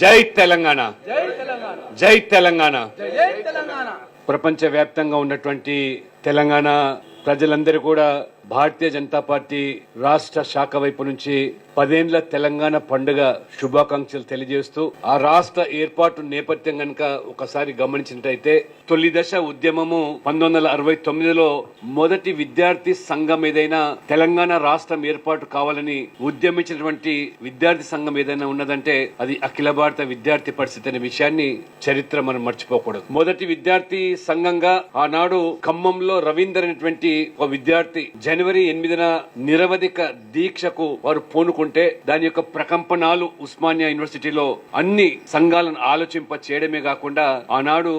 జై తెలంగాణ. జై తెలంగాణ. ప్రపంచవ్యాప్తంగా ఉన్నటువంటి తెలంగాణ ప్రజలందరూ కూడా భారతీయ జనతా పార్టీ రాష్ట్ర శాఖ వైపు నుంచి పదేండ్ల తెలంగాణ పండుగ శుభాకాంక్షలు తెలియజేస్తూ ఆ రాష్ట్ర ఏర్పాటు నేపథ్యం గనుక ఒకసారి గమనించినట్టయితే తొలి దశ ఉద్యమము పంతొమ్మిది వందల అరవై తొమ్మిదిలో మొదటి విద్యార్థి సంఘం ఏదైనా తెలంగాణ రాష్ట్రం ఏర్పాటు కావాలని ఉద్యమించినటువంటి విద్యార్థి సంఘం ఏదైనా ఉన్నదంటే అది అఖిల భారత విద్యార్థి పరిస్థితి అనే విషయాన్ని చరిత్ర మనం మర్చిపోకూడదు. మొదటి విద్యార్థి సంఘంగా ఆనాడు ఖమ్మంలో రవీందర్ అనేటువంటి ఒక విద్యార్థి జనవరి ఎనిమిదిన నిరవధిక దీక్షకు వారు పూనుకుంటే దాని యొక్క ప్రకంపనాలు ఉస్మానియా యూనివర్సిటీలో అన్ని సంఘాలను ఆలోచింప చేయడమే కాకుండా ఆనాడు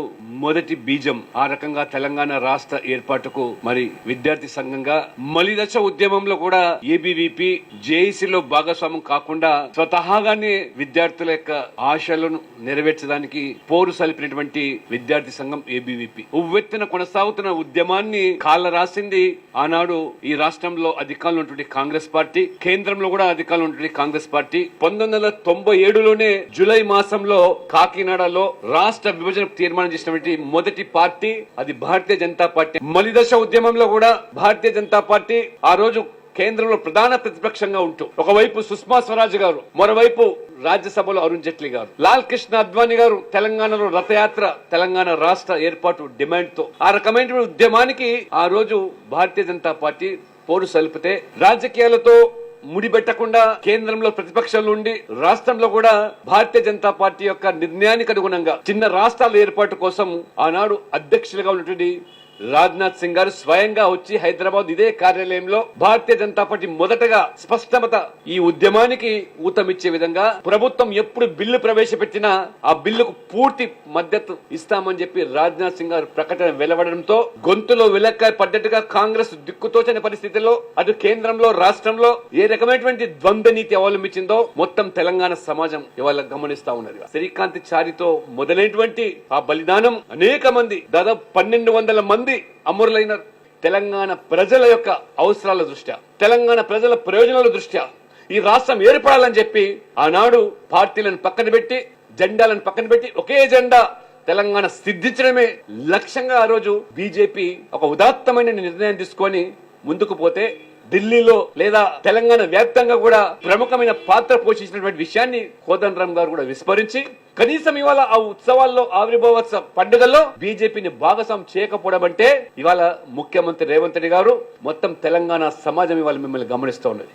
మొదటి బీజం ఆ రకంగా తెలంగాణ రాష్ట్ర ఏర్పాటుకు మరి విద్యార్థి సంఘంగా మలిదశ ఉద్యమంలో కూడా ఏబీవీపీ జేఏసీలో భాగస్వామ్యం కాకుండా స్వతహాగానే విద్యార్థుల యొక్క ఆశలను నెరవేర్చడానికి పోరు సలిపినటువంటి విద్యార్థి సంఘం ఏబీవీపీ. ఉవ్వెత్తున కొనసాగుతున్న ఉద్యమాన్ని కాళ్ళ రాసింది ఆనాడు ఈ రాష్ట్రంలో అధికారంలో ఉన్నటువంటి కాంగ్రెస్ పార్టీ కేంద్రంలో కూడా అధికారంలో ఉన్నటువంటి కాంగ్రెస్ పార్టీ పంతొమ్మిది వందల తొంభై ఏడులోనే జూలై మాసంలో కాకినాడలో రాష్ట్ర విభజన తీర్మానం చేసినటువంటి మొదటి పార్టీ అది భారతీయ జనతా పార్టీ. మలిదశ ఉద్యమంలో కూడా భారతీయ జనతా పార్టీ ఆ రోజు కేంద్రంలో ప్రధాన ప్రతిపక్షంగా ఉంటూ ఒకవైపు సుష్మా స్వరాజ్ గారు మరోవైపు రాజ్యసభలో అరుణ్ జైట్లీ గారు లాల్ కృష్ణ అద్వానీ గారు తెలంగాణలో రథయాత్ర తెలంగాణ రాష్ట్ర ఏర్పాటు డిమాండ్తో ఆ రకమైన ఉద్యమానికి ఆ రోజు భారతీయ జనతా పార్టీ పోరు సలిపితే రాజకీయాలతో ముడిపెట్టకుండా కేంద్రంలో ప్రతిపక్షాలు ఉండి రాష్ట్రంలో కూడా భారతీయ జనతా పార్టీ యొక్క నిర్ణయానికి అనుగుణంగా చిన్న రాష్ట్రాల ఏర్పాటు కోసం ఆనాడు అధ్యక్షులుగా ఉన్నటువంటి రాజ్నాథ్ సింగ్ గారు స్వయంగా వచ్చి హైదరాబాద్ ఇదే కార్యాలయంలో భారతీయ జనతా పార్టీ మొదటగా స్పష్టమత ఈ ఉద్యమానికి ఊతమిచ్చే విధంగా ప్రభుత్వం ఎప్పుడు బిల్లు ప్రవేశపెట్టినా ఆ బిల్లుకు పూర్తి మద్దతు ఇస్తామని చెప్పి రాజ్నాథ్ సింగ్ గారు ప్రకటన వెలువడంతో గొంతులో విలక్కాయ పడ్డట్టుగా కాంగ్రెస్ దిక్కుతోచని పరిస్థితుల్లో అటు కేంద్రంలో రాష్ట్రంలో ఏ రకమైనటువంటి ద్వంద్వ నీతి అవలంబించిందో మొత్తం తెలంగాణ సమాజం ఇవాళ గమనిస్తా ఉన్నది. శ్రీకాంత్ చారితో మొదలైనటువంటి ఆ బలిదానం అనేక మంది దాదాపు పన్నెండు వందల మంది అమరులైన తెలంగాణ ప్రజల యొక్క అవసరాల దృష్ట్యా తెలంగాణ ప్రజల ప్రయోజనాల దృష్ట్యా ఈ రాష్ట్రం ఏర్పడాలని చెప్పి ఆనాడు పార్టీలను పక్కన పెట్టి జెండాలను పక్కన పెట్టి ఒకే జెండా తెలంగాణ సిద్ధించడమే లక్ష్యంగా ఆ రోజు బీజేపీ ఒక ఉదాత్తమైన నిర్ణయం తీసుకొని ముందుకు పోతే ఢిల్లీలో లేదా తెలంగాణ వ్యాప్తంగా కూడా ప్రముఖమైన పాత్ర పోషించినటువంటి విషయాన్ని కోదండ రామ్ గారు కూడా విస్మరించి కనీసం ఇవాళ ఆ ఉత్సవాల్లో ఆవిర్భావోత్సవ పండుగల్లో బీజేపీని భాగస్వామి చేయకపోవడం అంటే ఇవాళ ముఖ్యమంత్రి రేవంత్ రెడ్డి గారు మొత్తం తెలంగాణ సమాజం ఇవాళ మిమ్మల్ని గమనిస్తూ ఉన్నది.